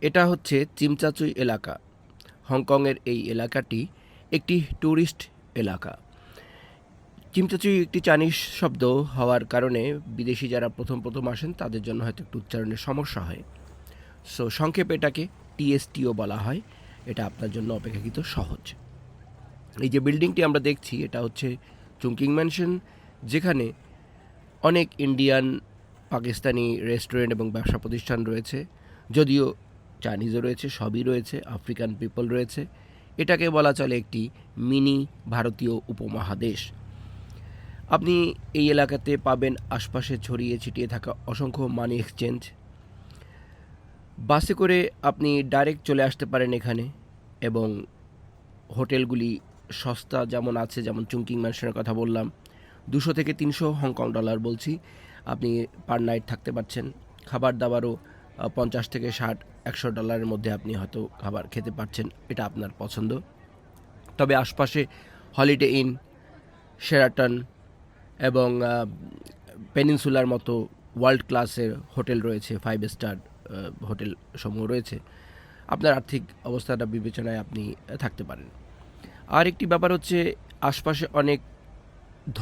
এটা হচ্ছে চিমচাচুই এলাকা। হংকংয়ের এই এলাকাটি একটি ট্যুরিস্ট এলাকা। চিমচাচুই একটি চাইনিজ শব্দ হওয়ার কারণে বিদেশি যারা প্রথম প্রথম আসেন, তাদের জন্য হয়তো একটু উচ্চারণের সমস্যা হয়। সো, সংক্ষেপে এটাকে টিএসটিও বলা হয়। এটা আপনার জন্য অপেক্ষাকৃত সহজ। এই যে বিল্ডিংটি আমরা দেখছি, এটা হচ্ছে চুংকিং ম্যানশন, যেখানে অনেক ইন্ডিয়ান, পাকিস্তানি রেস্টুরেন্ট এবং ব্যবসা প্রতিষ্ঠান রয়েছে। যদিও চাইনিজও রয়েছে, সবই রয়েছে আফ্রিকান পিপল রয়েছে। এটাকে বলা চলে একটি মিনি ভারতীয় উপমহাদেশ। আপনি এই এলাকাতে পাবেন আশপাশে ছড়িয়ে ছিটিয়ে থাকা অসংখ্য মানি এক্সচেঞ্জ বাসে করে আপনি ডাইরেক্ট চলে আসতে পারেন এখানে এবং হোটেলগুলি সস্তা যেমন আছে, যেমন চুংকিং ম্যানশনের কথা বললাম, দুশো থেকে তিনশো হংকং ডলার বলছি। আপনি পার নাইট থাকতে পারছেন। খাবার দাবারও পঞ্চাশ থেকে ষাট একশো ডলারের মধ্যে আপনি হয়তো খাবার খেতে পারছেন, এটা আপনার পছন্দ। তবে আশপাশে হলিডে ইন শেরাটন এবং পেনিনসুলার মতো ওয়ার্ল্ড ক্লাসের হোটেল রয়েছে ফাইভ স্টার হোটেল সমূহ রয়েছে। আপনার আর্থিক অবস্থাটা বিবেচনায় আপনি থাকতে পারেন। আর একটি ব্যাপার হচ্ছে, আশপাশে অনেক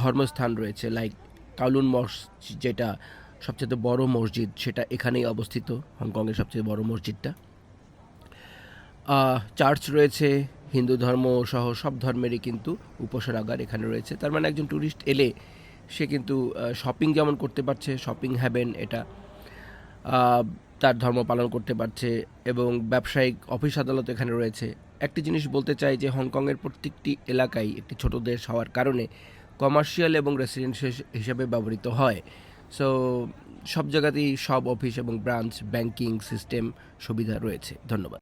ধর্মস্থান রয়েছে লাইক কাউলুন মসজিদ যেটা সবচেয়ে বড় মসজিদ সেটা এখানেই অবস্থিত, হংকংয়ের সবচেয়ে বড় মসজিদটা। চার্চ রয়েছে, হিন্দু ধর্ম সহ সব ধর্মেরই কিন্তু উপাসনাগার এখানে রয়েছে। তার মানে একজন ট্যুরিস্ট এলে সে কিন্তু শপিং যেমন করতে পারছে, শপিং হ্যাবেন এটা তার ধর্ম পালন করতে পারছে এবং ব্যবসায়িক অফিস আদালত এখানে রয়েছে। একটি জিনিস বলতে চাই যে হংকংয়ের প্রত্যেকটি এলাকায় একটি ছোট দেশ হওয়ার কারণে কমার্শিয়াল এবং রেসিডেন্সিয়াল হিসাবে ব্যবহৃত হয়। সো সব জায়গাতেই সব অফিস এবং ব্রাঞ্চ ব্যাংকিং সিস্টেম সুবিধা রয়েছে। ধন্যবাদ।